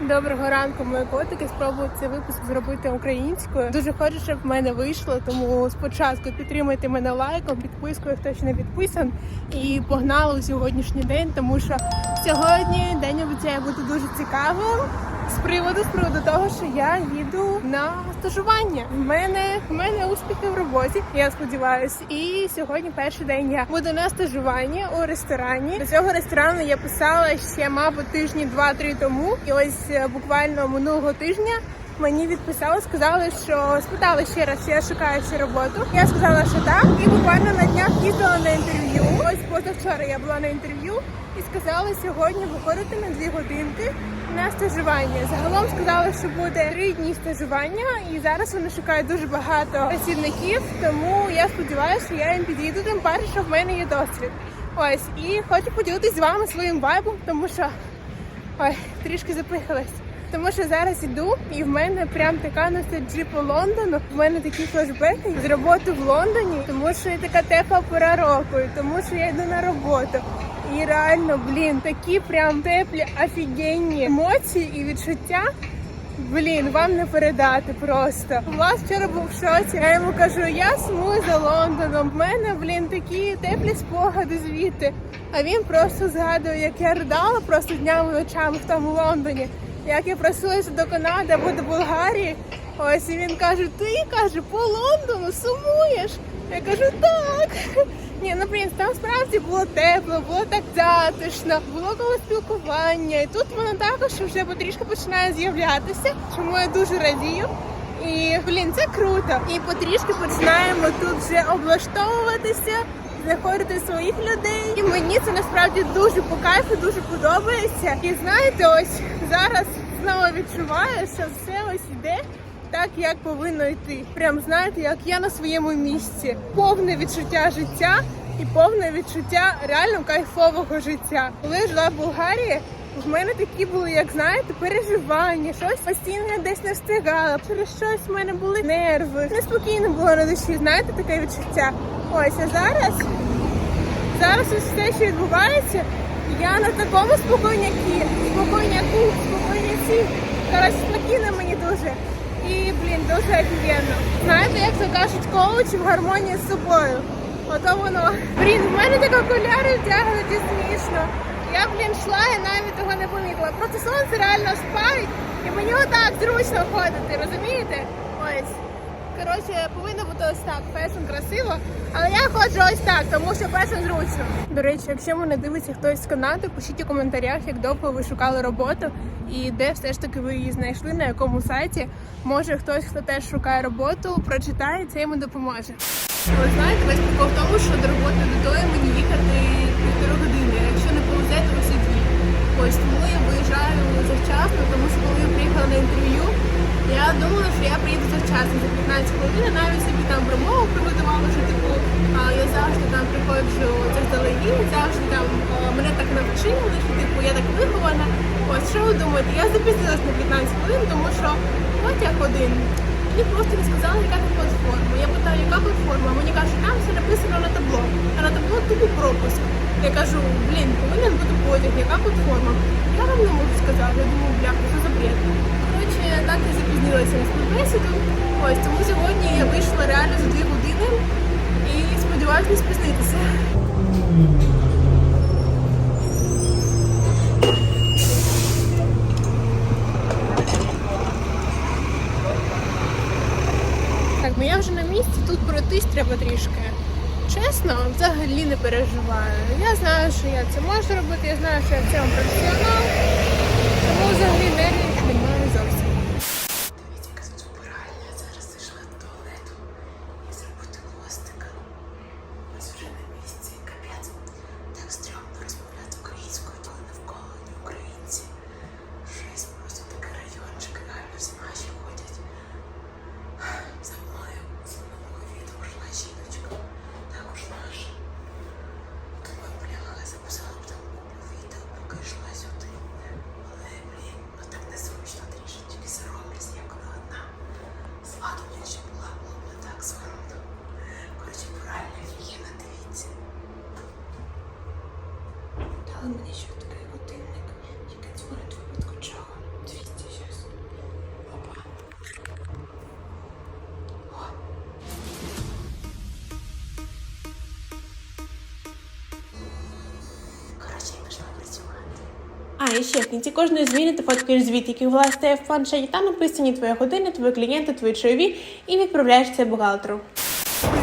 Доброго ранку, мої котики. Спробую цей випуск зробити українською. Дуже хочу, щоб в мене вийшло. Тому спочатку підтримайте мене лайком, підпискою, хто ще не підписан. І погнали у сьогоднішній день, тому що сьогодні день обіцяє бути дуже цікавим. З приводу з приводу того, що я їду на стажування. В мене в мене успіхи в роботі. Я сподіваюся. І сьогодні перший день я буду на стажуванні у ресторані. До цього ресторану я писала ще, мабуть, тижні два-три тому. І ось е, буквально минулого тижня. Мені відписали, сказали, що спитали ще раз, я шукаю ще роботу. Я сказала, що так, і буквально на днях їздила на інтерв'ю. Ось позавчора я була на інтерв'ю і сказали сьогодні виходити на дві годинки на стажування. Загалом сказали, що буде три дні стажування, і зараз вони шукають дуже багато працівників. Тому я сподіваюся, що я їм підійду, тим паче, що в мене є досвід. Ось і хочу поділитися з вами своїм вайбом, тому що ой, трішки запихалась. Тому що зараз іду, і в мене прям така ностальджі по Лондону. В мене такі флешбеки з роботи в Лондоні, тому що є така тепла пора року, тому що я йду на роботу. І реально, блін, такі прям теплі, офігенні емоції і відчуття. Блін, вам не передати просто. Влас вчора був в шоці. Я йому кажу, я сумую за Лондоном. В мене, блін, такі теплі спогади звідти. А він просто згадує, як я ридала просто днями ночами в тому Лондоні. Як я просилася до Канади або до Болгарії. Ось і він каже: ти каже, по Лондону сумуєш. Я кажу, так. Ні, ну блін, там справді було тепло, було так затишно, було коло спілкування. І тут воно також вже потрішки починає з'являтися, чому я дуже радію. І блін, це круто. І потрішки починаємо тут вже облаштовуватися, знаходити своїх людей. І мені це насправді дуже по кайфу, дуже подобається. І знаєте, ось зараз знову відчуваю, що все ось іде так, як повинно йти. Прям знаєте, як я на своєму місці. Повне відчуття життя і повне відчуття реально кайфового життя. Коли я жила в Болгарії. В мене такі були, як знаєте, переживання, щось постійно я десь не встигала. Через щось в мене були нерви. Неспокійно було на душі, знаєте, таке відчуття. Ось а зараз, зараз ось все, що відбувається, я на такому спокійнякі, спокійняку, спокійняці. Коротше, спокійно мені дуже. І, блін, дуже офігенно. Знаєте, як то кажуть, коуч в гармонії з собою. Ото воно. Блін, в мене так окуляри втягнуті смішно. Я, блін, йшла і навіть того не помітила. Просто сонце реально спають, і мені отак зручно ходити, розумієте? Ось. Коротше, повинно бути ось так, фешн красиво, але я ходжу ось так, тому що фешн зручно. До речі, якщо мене дивиться хтось з Канади, пишіть у коментарях, як довго ви шукали роботу і де все ж таки ви її знайшли, на якому сайті. Може хтось, хто теж шукає роботу, прочитає, це йому допоможе. Ви знаєте, весь прикол в тому, що до роботи до мені їхати півтори години. Якщо не повезе, то всі дві. Ось тому я виїжджаю завчасно, тому що коли я приїхала на інтерв'ю, я думала, що я приїду завчасно за 15 хвилин, навіть собі там промову приготувала, що типу я завжди там приходжу заздалегідь, завжди там мене так навчили, що типу я так вихована. Ось що ви думаєте? Я запізнилась на 15 хвилин, тому що потяг один. Мені просто не сказали, яка там платформа. Я питаю, яка платформа? Мені кажуть, там все написано на табло. А на табло тупо пропуск. Я кажу, блін, повинен бути потяг, яка платформа? Я вам не можу сказати. Я думаю, бляха, що за бред. Коротше, так і запізнилася на співбесіду. Ось тому сьогодні я вийшла реально за дві години і сподіваюся не спізнитися. Я вже на місці, тут пройтись треба трішки. Чесно, взагалі не переживаю. Я знаю, що я це можу робити, я знаю, що я в цьому професіонал, є ще в кінці кожної зміни ти фоткаєш звіт, який власне в планшеті. Там написані твої години, твої клієнти, твої чайові, і відправляєш це бухгалтеру.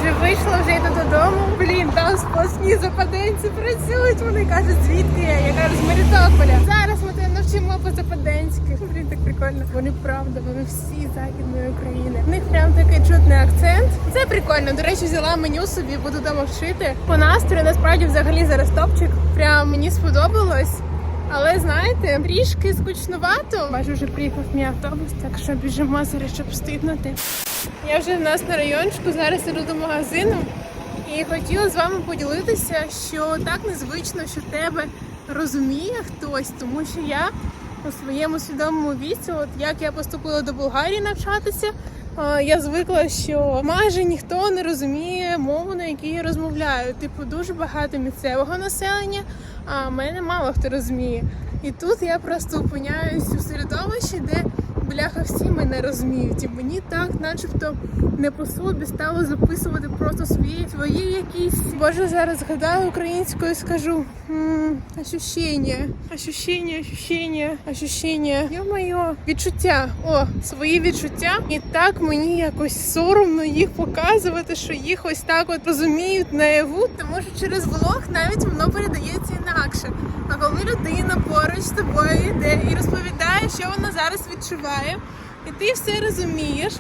Вже вийшла, вже йду додому. Блін, там сплошні западенці працюють. Вони кажуть, звідки я? Я кажу, з Мелітополя. Зараз ми тебе навчимо по западенськи. Блін, так прикольно. Вони правда, вони всі західної України. В них прям такий чутний акцент. Це прикольно. До речі, взяла меню собі, буду дома. По настрою насправді взагалі зараз топчик. Прям мені сподобалось. Але знаєте, трішки скучновато. Бачу, вже приїхав мій автобус, так що біжимо зараз, щоб встигнути. Я вже в нас на райончику, зараз іду до магазину і хотіла з вами поділитися, що так незвично, що тебе розуміє хтось, тому що я у своєму свідомому віці, от як я поступила до Болгарії навчатися, я звикла, що майже ніхто не розуміє мову, на якій я розмовляю. Типу, дуже багато місцевого населення, а мене мало хто розуміє. І тут я просто опиняюсь у середовищі, де бляха всі мене розуміють. І мені так, начебто, не по собі стало записувати просто свої свої якісь. Боже, зараз згадаю українською, і скажу м, ощущення, ощущення, ощущення, ощущення. Йо-моє, відчуття. О, свої відчуття. І так мені якось соромно їх показувати, що їх ось так от розуміють наяву, тому що через влог навіть воно передається інакше. А коли людина поруч з тобою йде і розповідає, що вона зараз відчуває, і ти все розумієш,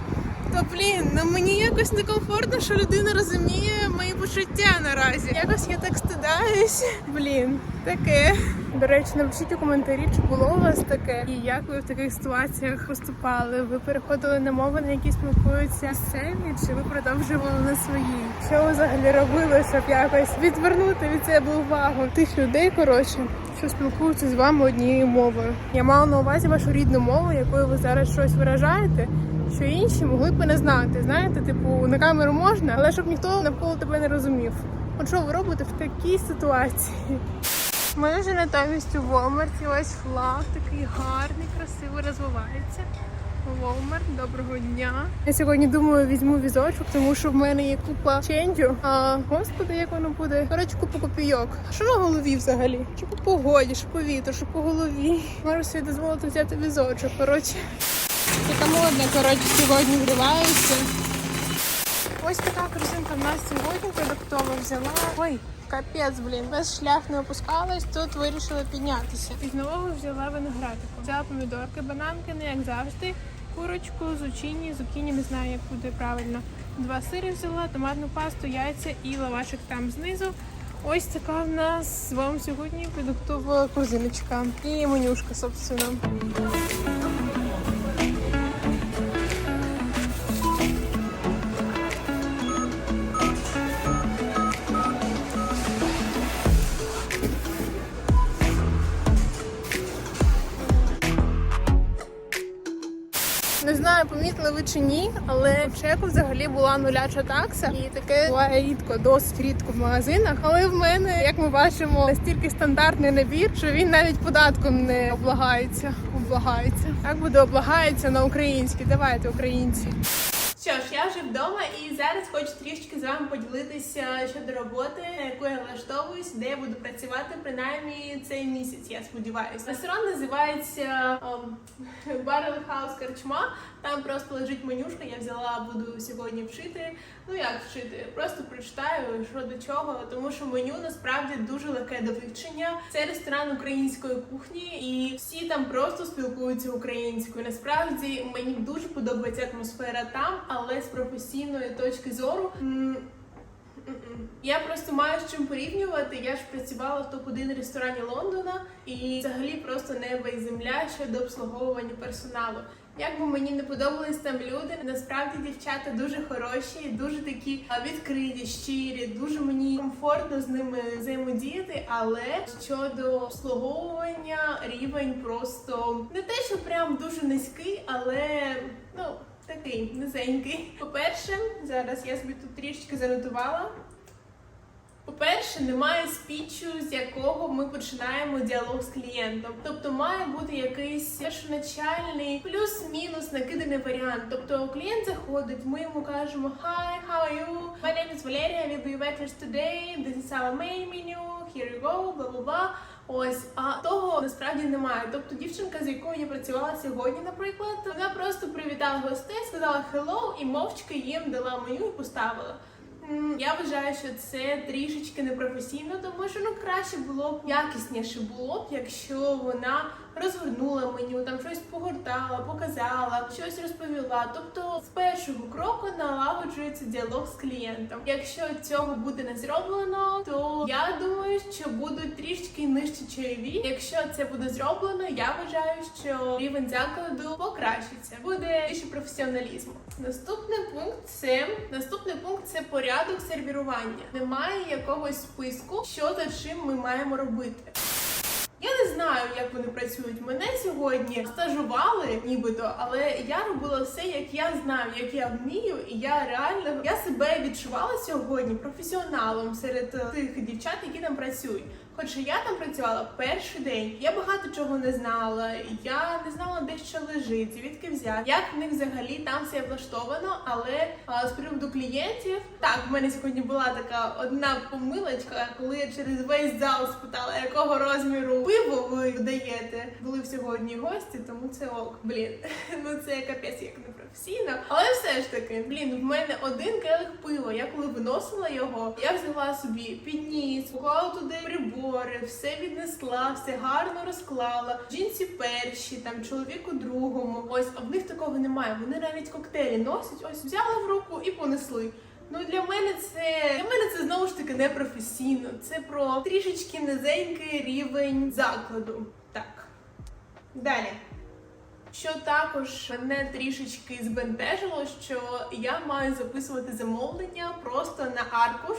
то блін, ну мені якось некомфортно, що людина розуміє мої почуття наразі. Якось я так стидаюсь. Блін, таке. До речі, напишіть у коментарі, чи було у вас таке, і як ви в таких ситуаціях поступали. Ви переходили на мови, на які спілкуються місцеві, чи ви продовжували на своїй? Що ви взагалі робили, щоб якось відвернути від себе увагу тих людей, коротше, що спілкуються з вами однією мовою? Я мала на увазі вашу рідну мову, якою ви зараз щось виражаєте. Що інші могли б не знати, знаєте, типу на камеру можна, але щоб ніхто навколо тебе не розумів. От що ви робите в такій ситуації? Ми вже натомість у Волмарті. Ось флаг такий гарний, красивий, розвивається. Волмарт, доброго дня. Я сьогодні думаю, візьму візочок, тому що в мене є купа ченджу. А господи, як воно буде? Коротше, купа копійок. Що на голові взагалі? Чи по погоді, що по вітру, що по голові. Можу собі дозволити взяти візочок. Коротше, така модна, коротше, сьогодні вриваюся. Ось така корзинка в нас сьогодні продуктова взяла. Ой, капець, блін, весь шлях не опускалась, тут вирішила піднятися. І знову взяла виноградику. Взяла помідорки, бананки, не як завжди. Курочку, зучині, зукіні, не знаю, як буде правильно. Два сири взяла, томатну пасту, яйця і лавашик там знизу. Ось така в нас з вами сьогодні продуктова корзиночка. І менюшка, собственно. Знаю, помітили ви чи ні, але в чеку взагалі була нуляча такса, і таке буває рідко, досить рідко в магазинах. Але в мене, як ми бачимо, настільки стандартний набір, що він навіть податком не облагається. Облагається. Так буде облагається на українські. Давайте українці. Що ж, я вже вдома і зараз хочу трішки з вами поділитися щодо роботи, на яку я влаштовуюсь, де я буду працювати принаймні цей місяць. Я сподіваюся. Ресторан називається ем, Barrel House Карчма. Там просто лежить менюшка. Я взяла, буду сьогодні вчити. Ну як вчити? Просто прочитаю, що до чого, тому що меню насправді дуже легке до вивчення. Це ресторан української кухні, і всі там просто спілкуються українською. Насправді мені дуже подобається атмосфера там, але з професійної точки зору. Я просто маю з чим порівнювати. Я ж працювала в топ-1 ресторані Лондона і взагалі просто небо і земля щодо обслуговування персоналу. Як би мені не подобались там люди, насправді дівчата дуже хороші, дуже такі відкриті, щирі, дуже мені комфортно з ними взаємодіяти. Але щодо обслуговування рівень просто не те, що прям дуже низький, але ну. Такий низенький. По-перше, зараз я собі тут трішки занотувала. По-перше, немає спічу, з якого ми починаємо діалог з клієнтом. Тобто має бути якийсь першоначальний плюс-мінус накиданий варіант. Тобто клієнт заходить, ми йому кажемо Hi, how are you? My name is Valeria, will be waitress today. This is our main menu. Here you go, бла бла бла. Ось, а того насправді немає. Тобто дівчинка, з якою я працювала сьогодні, наприклад, вона просто привітала гостей, сказала hello і мовчки їм дала меню і поставила. Я вважаю, що це трішечки непрофесійно, тому що ну краще було б якісніше було б, якщо вона розгорнула меню, там щось погортала, показала, щось розповіла. Тобто з першого кроку налагоджується діалог з клієнтом. Якщо цього буде не зроблено, то я думаю, що будуть трішки нижчі чайові. Якщо це буде зроблено, я вважаю, що рівень закладу покращиться. Буде більше професіоналізму. Наступний пункт це наступний пункт це порядок сервірування. Немає якогось списку, що за чим ми маємо робити. Я не знаю, як вони працюють. Мене сьогодні стажували, нібито, але я робила все, як я знаю, як я вмію, і я реально я себе відчувала сьогодні професіоналом серед тих дівчат, які там працюють. Хоча я там працювала перший день, я багато чого не знала. Я не знала, де що лежить, звідки взяти, як в них взагалі там все влаштовано. Але а, з приводу клієнтів, так в мене сьогодні була така одна помилочка, коли я через весь зал спитала, якого розміру пиво ви даєте. Були сьогодні гості, тому це ок. Блін, ну це капець як непрофесійно. Але все ж таки, блін, в мене один келих пива. Я коли виносила його, я взяла собі підніс, поклала туди прибори, все віднесла, все гарно розклала. Жінці перші, там чоловіку другому. Ось а в них такого немає. Вони навіть коктейлі носять. Ось взяли в руку і понесли. Ну для мене це для мене це знову ж таки непрофесійно. Це про трішечки низенький рівень закладу. Так. Далі. Що також мене трішечки збентежило, що я маю записувати замовлення просто на аркуш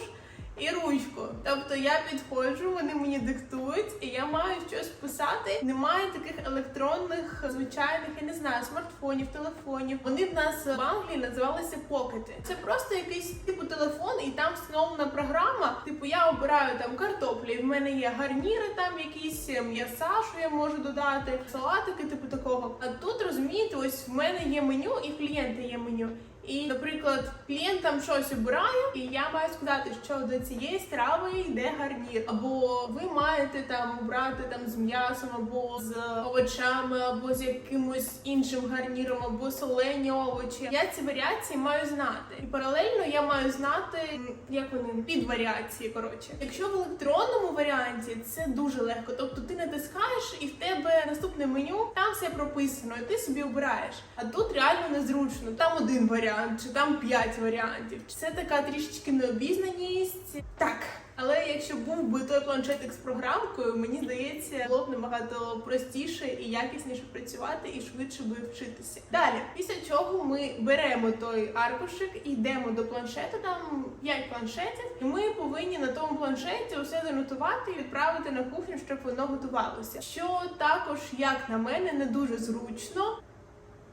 і ручку. Тобто я підходжу, вони мені диктують, і я маю щось писати. Немає таких електронних звичайних, я не знаю, смартфонів, телефонів. Вони в нас в Англії називалися покети. Це просто якийсь типу телефон, і там встановлена програма. Типу, я обираю там картоплі. В мене є гарніри, там якісь м'яса, що я можу додати, салатики, типу такого. А тут розумієте, ось в мене є меню, і в клієнта є меню. І, наприклад, клієнт там щось обирає, і я маю сказати, що до цієї страви йде гарнір, або ви маєте там обрати там з м'ясом, або з овочами, або з якимось іншим гарніром, або солені овочі. Я ці варіації маю знати. І паралельно я маю знати, як вони під варіації. Коротше, якщо в електронному варіанті це дуже легко, тобто ти натискаєш і в тебе наступне меню, там все прописано, і ти собі обираєш. А тут реально незручно. Там один варіант, чи там п'ять варіантів. Це така трішечки необізнаність. Так. Але якщо був би той планшетик з програмкою, мені здається, було б набагато простіше і якісніше працювати і швидше би вчитися. Далі, після чого ми беремо той аркушик і йдемо до планшету. Там 5 планшетів, і ми повинні на тому планшеті усе занотувати і відправити на кухню, щоб воно готувалося. Що також, як на мене, не дуже зручно.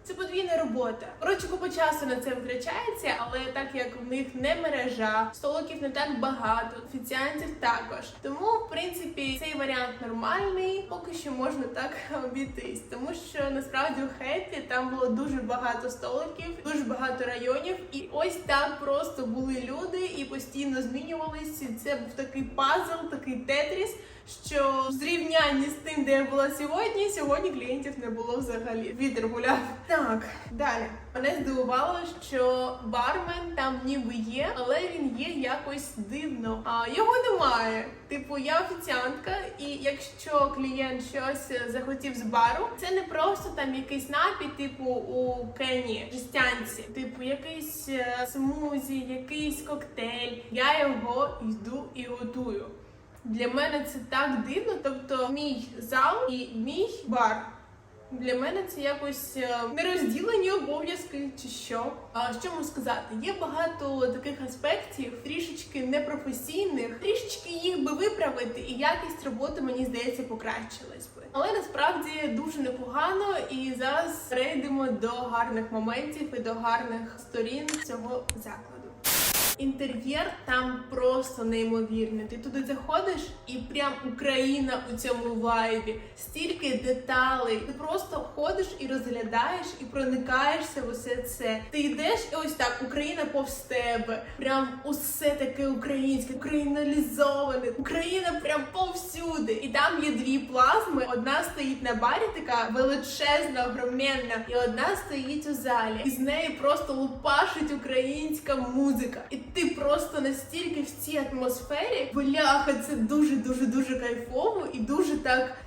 Це подвійна робота. Коротше, купа часу на це витрачається, але так як в них не мережа, столиків не так багато, офіціантів також. Тому, в принципі, цей варіант нормальний, поки що можна так обійтись. Тому що насправді у хепі там було дуже багато столиків, дуже багато районів, і ось так просто були люди і постійно змінювалися. Це був такий пазл, такий тетріс. Що в зрівнянні з тим, де я була сьогодні, сьогодні клієнтів не було взагалі. Вітер гуляв. Так, далі. Мене здивувало, що бармен там ніби є, але він є якось дивно. А його немає. Типу, я офіціантка, і якщо клієнт щось захотів з бару, це не просто там якийсь напій, типу у Кені жестянці, типу якийсь е, смузі, якийсь коктейль. Я його йду і готую. Для мене це так дивно. Тобто, мій зал і мій бар. Для мене це якось е, нерозділені обов'язки чи що. А що можу сказати? Є багато таких аспектів, трішечки непрофесійних, трішечки їх би виправити, і якість роботи мені здається покращилась би. Але насправді дуже непогано, і зараз перейдемо до гарних моментів і до гарних сторін цього закладу. Інтер'єр там просто неймовірний. Ти туди заходиш і прям Україна у цьому вайбі. Стільки деталей. Ти просто ходиш і розглядаєш, і проникаєшся в усе це. Ти йдеш і ось так, Україна повз тебе. Прям усе таке українське, україналізоване. Україна прям повсюди. І там є дві плазми. Одна стоїть на барі, така величезна, огроменна, і одна стоїть у залі. І з неї просто лупашить українська музика. І ти просто настільки в цій атмосфері, бляха, це дуже дуже дуже кайфово і дуже так.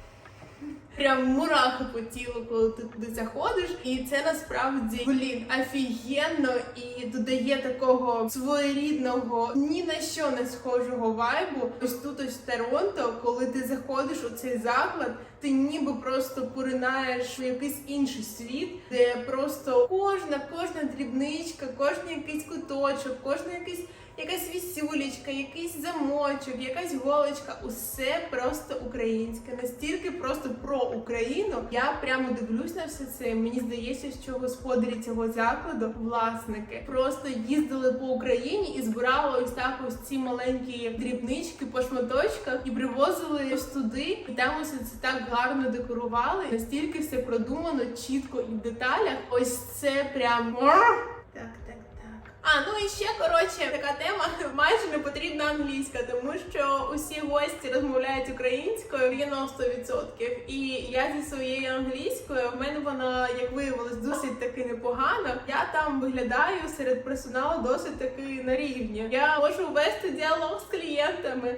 Прям мурахи по тілу, коли ти туди заходиш, і це насправді блін офігенно і додає такого своєрідного ні на що не схожого вайбу. Ось тут ось Торонто, коли ти заходиш у цей заклад, ти ніби просто поринаєш в якийсь інший світ, де просто кожна, кожна дрібничка, кожен якийсь куточок, кожна якийсь. Якась вісюлечка, якийсь замочок, якась голочка, усе просто українське, настільки просто про Україну. Я прямо дивлюсь на все це. Мені здається, що господарі цього закладу, власники, просто їздили по Україні і збирали ось так ось ці маленькі дрібнички по шматочках і привозили ось туди. І там ось це так гарно декорували. Настільки все продумано, чітко і в деталях. Ось це прям. А, ну і ще коротше така тема майже не потрібна англійська, тому що усі гості розмовляють українською 90%. І я зі своєю англійською в мене вона, як виявилось, досить таки непогана. Я там виглядаю серед персоналу досить таки на рівні. Я можу вести діалог з клієнтами.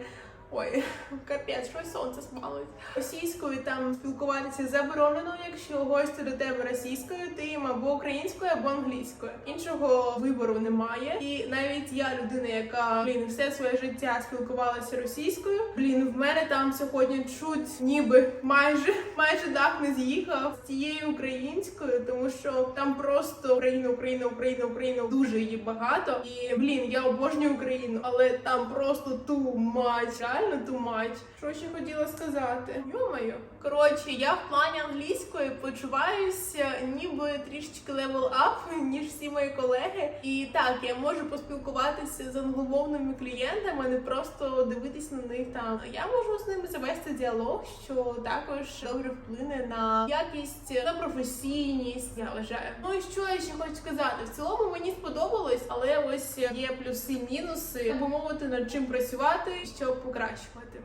Ой, капець, щось сонце смалить. Російською там спілкуватися заборонено, якщо гості до тебе російською, ти їм або українською, або англійською. Іншого вибору немає. І навіть я людина, яка блін все своє життя спілкувалася російською. Блін, в мене там сьогодні чуть, ніби майже майже дах не з'їхав з цією українською, тому що там просто Україна, Україна, Україна, Україна дуже її багато. І блін, я обожнюю Україну, але там просто too much, реально too. Що ще хотіла сказати? Йо-моє. Коротше, я в плані англійської почуваюся ніби трішечки level up, ніж всі мої колеги. І так, я можу поспілкуватися з англомовними клієнтами, а не просто дивитись на них там. Я можу з ними завести діалог, що також добре вплине на якість, на професійність. Я вважаю. Ну і що я ще хочу сказати? В цілому мені сподобалось, але ось є плюси, мінуси, так би мовити, над чим працювати, щоб покращувати.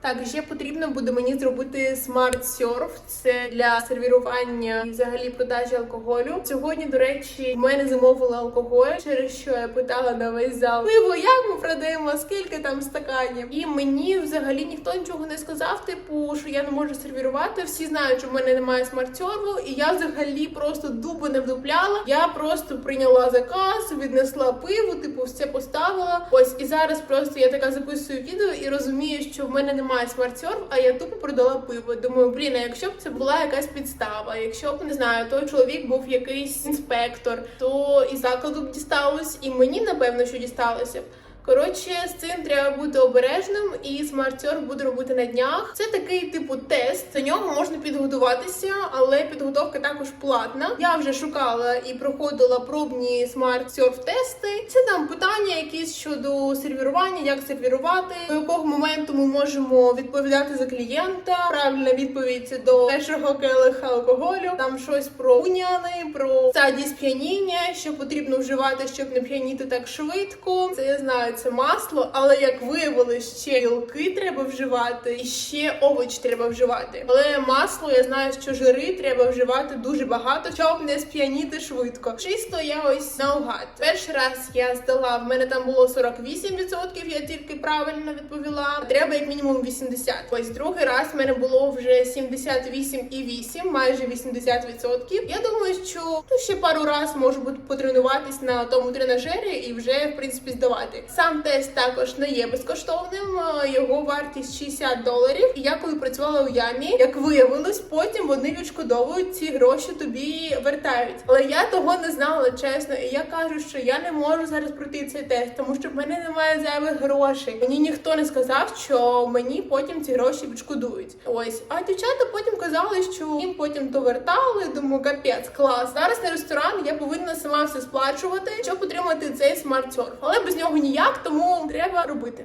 Так, ще потрібно буде мені зробити смарт серф. Це для сервірування і взагалі продажі алкоголю. Сьогодні, до речі, в мене замовили алкоголь, через що я питала на весь зал пиво, як ми продаємо, скільки там стаканів. І мені взагалі ніхто нічого не сказав. Типу, що я не можу сервірувати. Всі знають, що в мене немає смарт серву, і я взагалі просто дуби не вдупляла. Я просто прийняла заказ, віднесла пиво, типу, все поставила. Ось і зараз просто я така записую відео і розумію, що в мене немає смарт-серф, а я тупо продала пиво. Думаю, блін, а якщо б це була якась підстава, якщо б не знаю, той чоловік був якийсь інспектор, то і закладу б дісталось, і мені напевно, що дісталося б. Коротше, з цим треба бути обережним, і смарт-серф буду робити на днях. Це такий типу тест. До нього можна підготуватися, але підготовка також платна. Я вже шукала і проходила пробні смарт-серф тести. Це там питання, якісь щодо сервірування, як сервірувати, до якого моменту ми можемо відповідати за клієнта. Правильна відповідь до першого келиха алкоголю. Там щось про уняни, про стадії сп'яніння, що потрібно вживати, щоб не п'яніти так швидко. Це я знаю, це масло, але як виявилось, ще білки треба вживати, і ще овоч треба вживати. Але масло я знаю, що жири треба вживати дуже багато, щоб не сп'яніти швидко. Чисто я ось наугад. Перший раз я здала, в мене там було 48%, я тільки правильно відповіла. Треба як мінімум 80%. Ось другий раз в мене було вже 78,8, майже 80%. Я думаю, що ну, ще пару раз можу потренуватись на тому тренажері і вже в принципі здавати. Сам тест також не є безкоштовним. е, Його вартість 60 доларів. І я коли працювала у ямі, як виявилось, потім вони відшкодовують ці гроші тобі вертають. Але я того не знала, чесно. І я кажу, що я не можу зараз пройти цей тест, тому що в мене немає зайвих грошей. Мені ніхто не сказав, що мені потім ці гроші відшкодують. Ось, а дівчата потім казали, що їм потім то вертали. Думаю, капець, клас. Зараз на ресторан я повинна сама все сплачувати, щоб отримати цей смарт-серф. Але без нього ніяк, тому треба робити.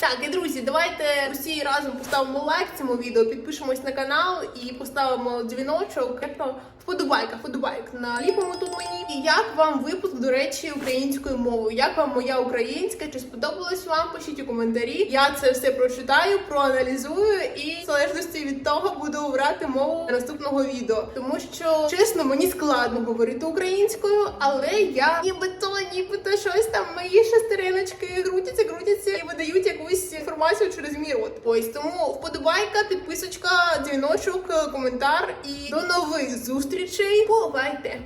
Так, і друзі, давайте усі разом поставимо лайк цьому відео, підпишемось на канал і поставимо дзвіночок. Вподобайка, вподобайк наліпимо тут мені. І як вам випуск, до речі, українською мовою? Як вам моя українська? Чи сподобалось вам? Пишіть у коментарі. Я це все прочитаю, проаналізую і в залежності від того буду обрати мову наступного відео. Тому що чесно, мені складно говорити українською, але я нібито, нібито щось там мої шестериночки крутяться, крутяться і видають якусь інформацію через мій рот. Ось тому вподобайка, підписочка, дзвіночок, коментар і до нових зустрічей. Бувайте!